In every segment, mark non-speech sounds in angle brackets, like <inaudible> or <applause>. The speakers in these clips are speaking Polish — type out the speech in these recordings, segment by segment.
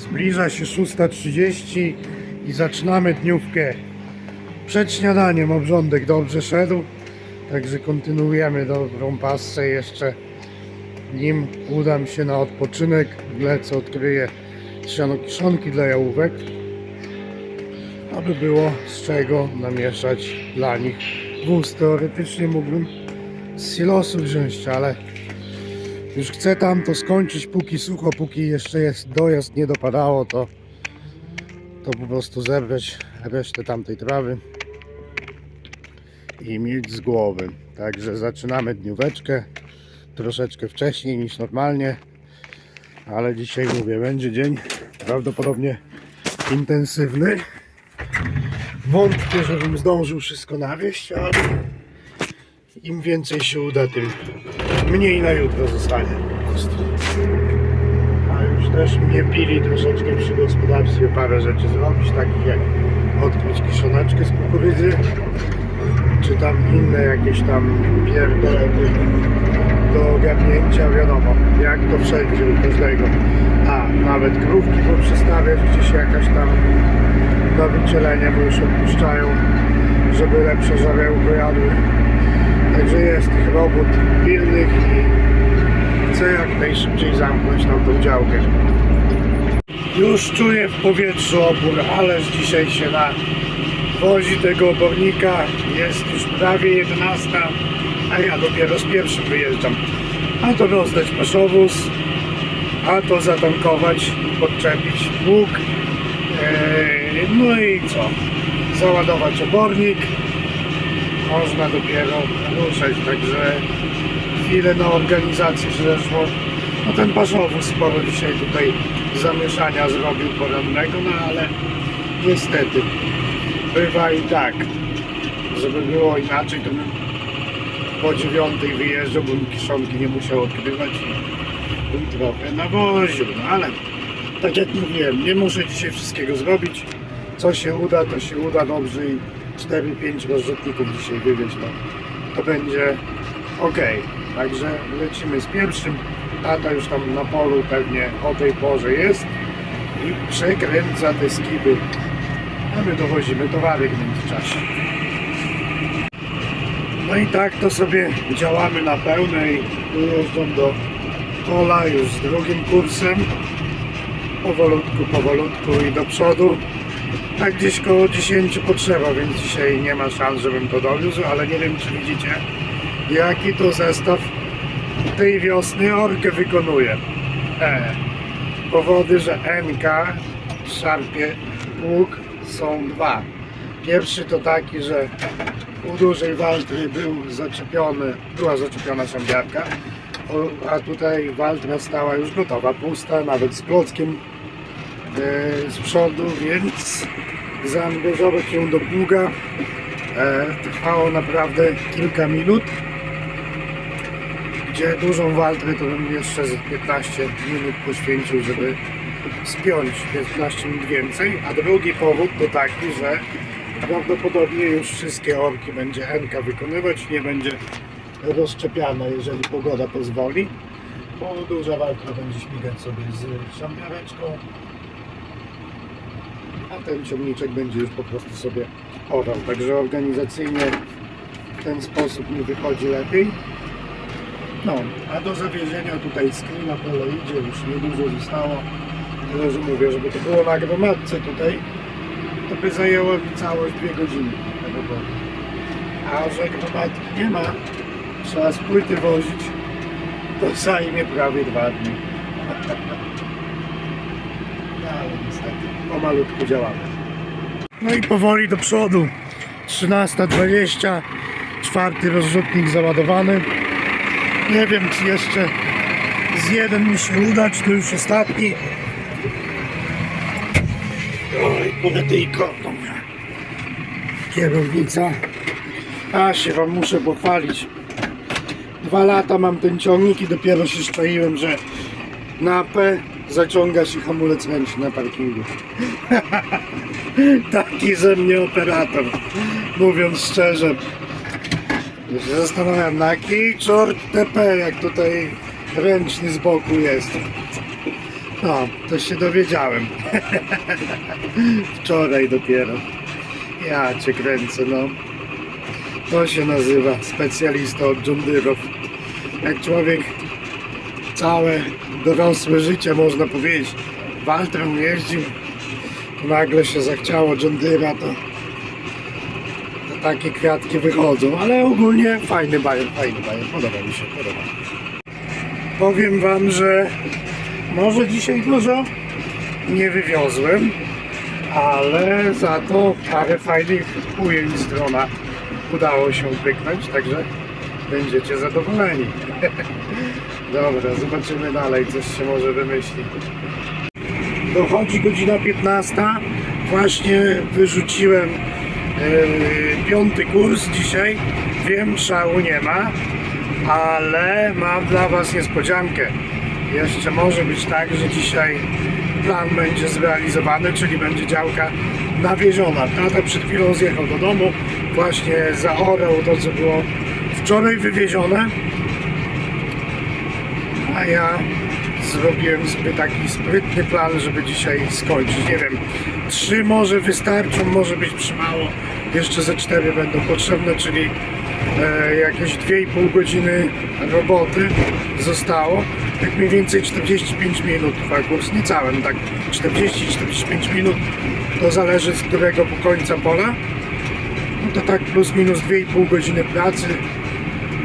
Zbliża się 6.30 i zaczynamy dniówkę. Przed śniadaniem obrządek dobrze szedł, także kontynuujemy dobrą pasę jeszcze. Nim udam się na odpoczynek, lecę odkryję sianokiszonki dla jałówek, aby było z czego namieszać dla nich wóz. Teoretycznie mógłbym z silosu wziąć, ale już chcę tam to skończyć póki sucho, póki jeszcze jest dojazd nie dopadało, to, to po prostu zebrać resztę tamtej trawy i mieć z głowy. Także zaczynamy dnióweczkę troszeczkę wcześniej niż normalnie, ale dzisiaj mówię, będzie dzień prawdopodobnie intensywny. Wątpię, żebym zdążył wszystko nawieść, ale im więcej się uda, tym mniej na jutro zostanie po prostu. A już też mnie pili troszeczkę przy gospodarstwie parę rzeczy zrobić, takich jak odkryć kiszoneczkę z kukurydzy, czy tam inne jakieś tam pierdolety do ogarnięcia, wiadomo, jak to wszędzie u każdego. A, nawet krówki poprzestawiać gdzieś jakaś tam na wycielenie, bo już odpuszczają, żeby lepsze żarełko jadły. Także jest tych robót pilnych i chcę jak najszybciej zamknąć tam tą działkę. Już czuję w powietrzu opór, ależ dzisiaj się na wozi tego obornika. Jest już prawie 11, a ja dopiero z pierwszym wyjeżdżam. A to rozdać paszowóz, a to zatankować podczepić pług. Eee, no i co? Załadować obornik można dopiero ruszać, także chwilę na organizację się zeszło. No ten paszowóz sporo dzisiaj tutaj zamieszania zrobił porannego, no ale niestety bywa i tak. Żeby było inaczej, to bym po dziewiątej wyjeżdżał, bym kiszonki nie musiał odkrywać i bym trochę nawoził, no ale tak jak mówiłem, nie muszę dzisiaj wszystkiego zrobić. Co się uda, to się uda dobrze i 4-5 rozrzutników dzisiaj wywieźć, no, to będzie ok. Także lecimy z pierwszym. Tata już tam na polu pewnie o tej porze jest i przekręca te skiby. A my dowozimy towary w międzyczasie. No i tak to sobie działamy na pełnej. Dojeżdżam do pola już z drugim kursem. Powolutku, powolutku i do przodu. Tak gdzieś koło 10 potrzeba, więc dzisiaj nie ma szans, żebym to dowiózł, ale nie wiem czy widzicie jaki to zestaw tej wiosny orkę wykonuje. E, powody, że NK szarpie pług są dwa. Pierwszy to taki, że u dużej waltry był zaczepiony, była zaczepiona szambiarka, a tutaj waltra stała już gotowa, pusta, nawet z klockiem z przodu, więc zaangażować ją do pługa e, trwało naprawdę kilka minut gdzie dużą waltrę to bym jeszcze z 15 minut poświęcił, żeby spiąć. 15 minut więcej, a drugi powód to taki, że prawdopodobnie już wszystkie orki będzie Enka wykonywać, nie będzie rozczepiana, jeżeli pogoda pozwoli, bo duża walka będzie śmigać sobie z szambiareczką, ten ciągniczek będzie już po prostu sobie orał, także organizacyjnie ten sposób mi wychodzi lepiej. No, a do zawiezienia tutaj z na pole idzie, już niedużo zostało. Tyle, że mówię, żeby to było na gromadce tutaj, to by zajęło mi całość dwie godziny polu. A że gromadki nie ma, trzeba z płyty wozić, to zajmie prawie dwa dni. <laughs> No ale niestety pomalutku działamy. No i powoli do przodu. 13.20, czwarty rozrzutnik załadowany. Nie wiem, czy jeszcze z jeden mi się uda, czy to już ostatni. Oj, poletyjko. Kierownica. A się wam muszę pochwalić. Dwa lata mam ten ciągnik i dopiero się szczaiłem, że na P zaciąga się hamulec ręczny na parkingu. <laughs> Taki ze mnie operator. Mówiąc szczerze, ja się zastanawiam, na jaki czort TP, jak tutaj ręczny z boku jest. No, to się dowiedziałem. <laughs> Wczoraj dopiero. Ja cię kręcę, no. To się nazywa specjalista od dżundyrów. Jak człowiek całe dorosłe życie, można powiedzieć, Waltrą jeździł, nagle się zachciało dżundyra, to, to takie kwiatki wychodzą. Ale ogólnie fajny bajer, fajny bajer. Podoba mi się, podoba. Powiem wam, że może dzisiaj dużo nie wywiozłem, ale za to parę fajnych ujęć z drona udało się pyknąć, także będziecie zadowoleni. <laughs> Dobra, zobaczymy dalej, coś się może wymyśli. Dochodzi godzina 15. Właśnie wyrzuciłem yy, piąty kurs dzisiaj. Wiem, szału nie ma, ale mam dla Was niespodziankę. Jeszcze może być tak, że dzisiaj plan będzie zrealizowany, czyli będzie działka nawieziona. Tata przed chwilą zjechał do domu, właśnie zaorał to, co było wczoraj wywiezione, a ja zrobiłem sobie taki sprytny plan, żeby dzisiaj skończyć. Nie wiem, trzy może wystarczą, może być przymało. Jeszcze ze cztery będą potrzebne, czyli e, jakieś 2,5 godziny roboty zostało. Tak mniej więcej 45 minut kurs, niecałe, no tak 40-45 minut. To zależy z którego końca pola. No to tak plus minus 2,5 godziny pracy.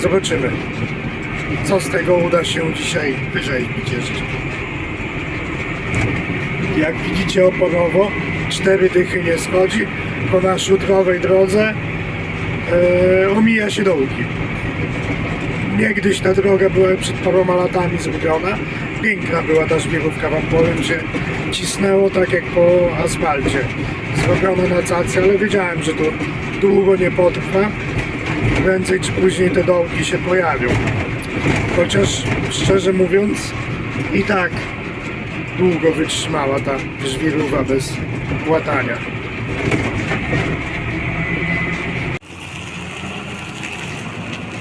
Zobaczymy co z tego uda się dzisiaj wyrzeźbić jeszcze. Jak widzicie oporowo, cztery dychy nie schodzi, po na szutrowej drodze e, omija się dołki. Niegdyś ta droga była przed paroma latami zrobiona. Piękna była ta żwirówka, wam powiem, że cisnęło tak jak po asfalcie. Zrobione na cacy, ale wiedziałem, że to długo nie potrwa. Prędzej czy później te dołki się pojawią. Chociaż szczerze mówiąc i tak długo wytrzymała ta żwirówa bez łatania.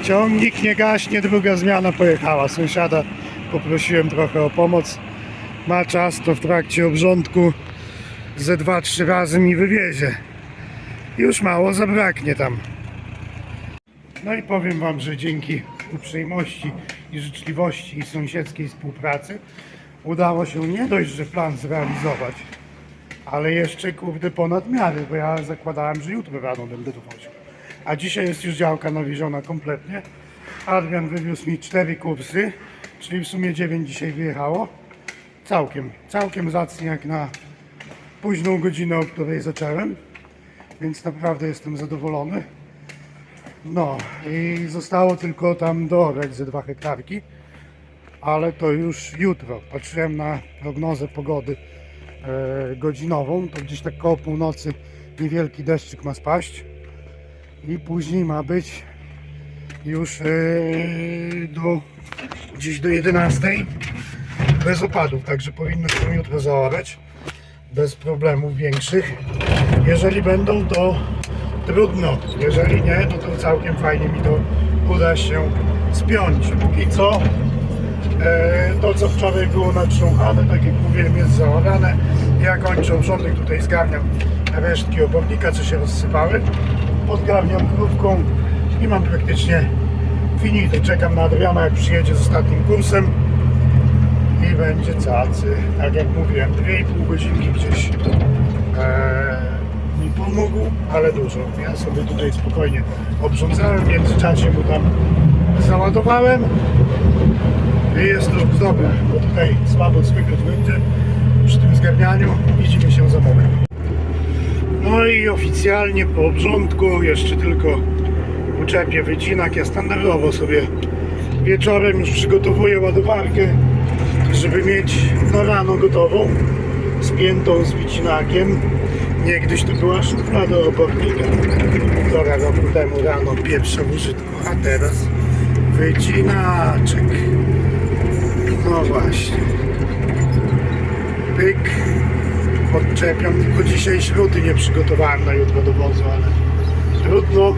Ciągnik nie gaśnie, druga zmiana pojechała. Sąsiada poprosiłem trochę o pomoc. Ma czas, to w trakcie obrządku ze dwa, trzy razy mi wywiezie. Już mało zabraknie tam. No i powiem Wam, że dzięki uprzejmości i życzliwości i sąsiedzkiej współpracy udało się nie dość, że plan zrealizować, ale jeszcze kurde ponad miarę, bo ja zakładałem, że jutro rano będę dowoził. A dzisiaj jest już działka nawieziona kompletnie. Adrian wywiózł mi cztery kursy, czyli w sumie 9 dzisiaj wyjechało. Całkiem, całkiem zacnie jak na późną godzinę, o której zacząłem, więc naprawdę jestem zadowolony. No i zostało tylko tam doorać ze dwa hektarki, ale to już jutro. Patrzyłem na prognozę pogody e, godzinową, to gdzieś tak koło północy niewielki deszczyk ma spaść i później ma być już e, do gdzieś do 11 bez opadów, także powinno się jutro zaorać bez problemów większych. Jeżeli będą, to trudno. Jeżeli nie, no to całkiem fajnie mi to uda się spiąć. Póki co e, to co wczoraj było nadszcząchane, tak jak mówiłem, jest zaorane. Ja kończę obrządek, tutaj zgarniam resztki obornika, co się rozsypały. Podgarniam krówką i mam praktycznie finito. Czekam na Adriana, jak przyjedzie z ostatnim kursem i będzie cacy. Tak jak mówiłem, 2,5 godzinki gdzieś e, pomógł, ale dużo. Ja sobie tutaj spokojnie obrządzałem, w międzyczasie mu tam załadowałem jest to dobre, bo tutaj słabo słychać będzie przy tym zgarnianiu. Widzimy się za moment. No i oficjalnie po obrządku jeszcze tylko uczepię wycinak. Ja standardowo sobie wieczorem już przygotowuję ładowarkę, żeby mieć na rano gotową, spiętą z wycinakiem. Niegdyś to była szuflada obornika, która roku temu rano pierwsza w użytku, a teraz wycinaczek. No właśnie. Pyk. Podczepiam, tylko dzisiaj śruty nie przygotowałem na jutro do wozu, ale trudno.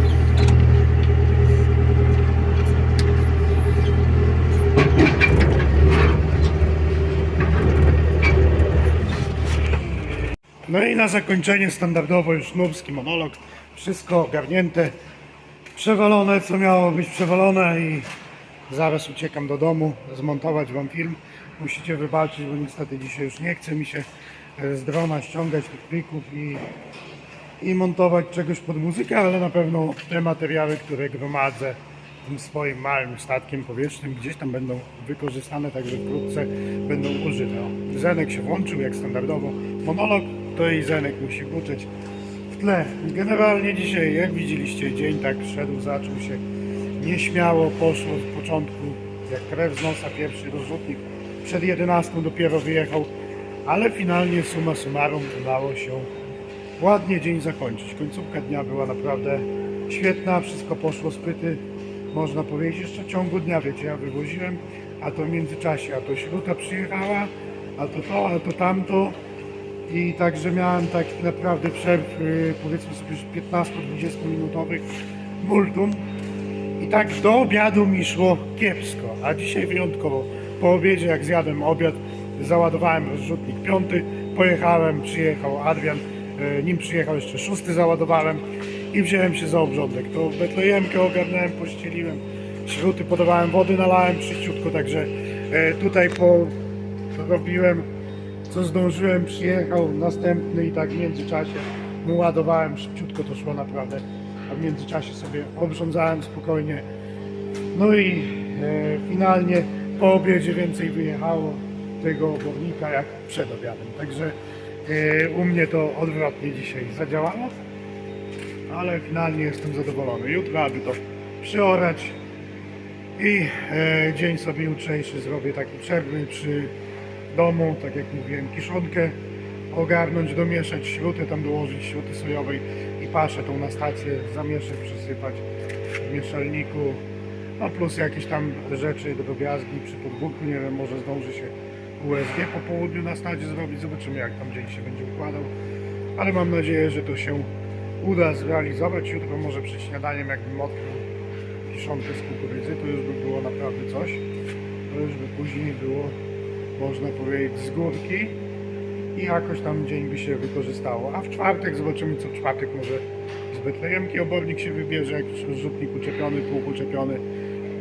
No i na zakończenie standardowo już nubski monolog. Wszystko ogarnięte, przewalone co miało być przewalone i zaraz uciekam do domu zmontować wam film. Musicie wybaczyć, bo niestety dzisiaj już nie chce mi się e, z drona ściągać tych plików i, i montować czegoś pod muzykę, ale na pewno te materiały, które gromadzę tym swoim małym statkiem powietrznym gdzieś tam będą wykorzystane, także wkrótce będą użyte. Zenek się włączył jak standardowo. Monolog to i Zenek musi buczeć w tle. Generalnie dzisiaj, jak widzieliście, dzień tak szedł, zaczął się nieśmiało, poszło z początku jak krew z nosa, pierwszy rozrzutnik. Przed 11 dopiero wyjechał, ale finalnie summa summarum udało się ładnie dzień zakończyć. Końcówka dnia była naprawdę świetna, wszystko poszło z pyty. Można powiedzieć, jeszcze w ciągu dnia, wiecie, ja wywoziłem, a to w międzyczasie, a to śruta przyjechała, a to to, a to tamto. I także miałem tak naprawdę przerw, y, powiedzmy sobie 15-20 minutowych multum. I tak do obiadu mi szło kiepsko, a dzisiaj wyjątkowo. Po obiedzie, jak zjadłem obiad, załadowałem rozrzutnik piąty, pojechałem, przyjechał Adrian, e, nim przyjechał jeszcze szósty załadowałem i wziąłem się za obrządek. To betlejemkę ogarnąłem, pościeliłem, śruty podawałem, wody nalałem czyściutko, także e, tutaj po robiłem co zdążyłem, przyjechał następny i tak w międzyczasie mu ładowałem, szybciutko to szło naprawdę, a w międzyczasie sobie obrządzałem spokojnie. No i e, finalnie po obiedzie więcej wyjechało tego obornika jak przed obiadem. Także e, u mnie to odwrotnie dzisiaj zadziałało, ale finalnie jestem zadowolony. Jutro, aby to przeorać i e, dzień sobie jutrzejszy zrobię taki przerwy przy domu, tak jak mówiłem, kiszonkę ogarnąć, domieszać śrutę, tam dołożyć śruty sojowej i paszę tą na stację zamieszać, przysypać w mieszalniku, no plus jakieś tam rzeczy, drobiazgi przy podwórku, nie wiem, może zdąży się USG po południu na stadzie zrobić, zobaczymy jak tam dzień się będzie układał, ale mam nadzieję, że to się uda zrealizować, jutro może przed śniadaniem jakbym odkrył kiszonkę z kukurydzy, to już by było naprawdę coś, to już by później było można powiedzieć, z górki i jakoś tam dzień by się wykorzystało. A w czwartek zobaczymy, co czwartek może z Betlejemki obornik się wybierze, jak już rzutnik uczepiony, pół uczepiony,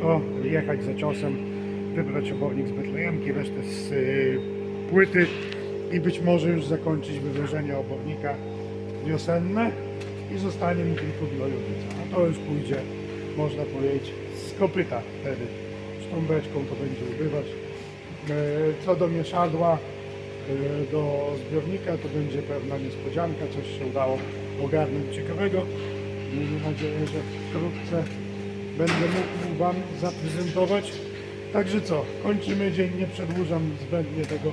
to jechać za ciosem, wybrać obornik z Betlejemki, resztę z y, płyty i być może już zakończyć wywożenie obornika wiosenne i zostanie mi tylko gnojowica. A to już pójdzie, można powiedzieć, z kopyta wtedy. Z tą beczką to będzie ubywać. E, Co do mieszadła, e, do zbiornika, to będzie pewna niespodzianka, coś się udało ogarnąć ciekawego. Miejmy nadzieję, że wkrótce będę mógł Wam zaprezentować. Także co, kończymy dzień, nie przedłużam zbędnie tego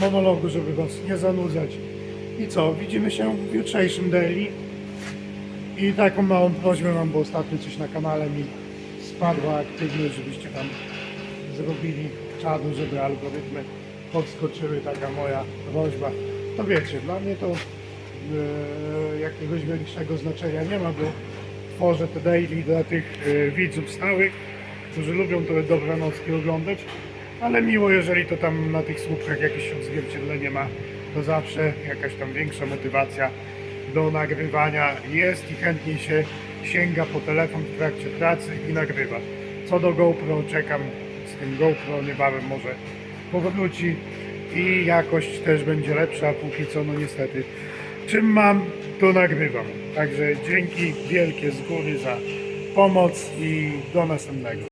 monologu, żeby Was nie zanudzać. I co, widzimy się w jutrzejszym daily. I taką małą prośbę mam, bo ostatnio coś na kanale mi spadła aktywność, żebyście tam zrobili czadu, żeby algorytmy podskoczyły, taka moja prośba. To wiecie, dla mnie to e, jakiegoś większego znaczenia nie ma, bo tworzę te daily dla tych e, widzów stałych, którzy lubią te dobranocki oglądać, ale miło, jeżeli to tam na tych słupkach jakieś odzwierciedlenie ma, to zawsze jakaś tam większa motywacja do nagrywania jest i chętnie się sięga po telefon w trakcie pracy i nagrywa. Co do GoPro, czekam tym GoPro, niebawem może powróci i jakość też będzie lepsza, póki co no niestety czym mam, to nagrywam. Także dzięki wielkie z góry za pomoc i do następnego.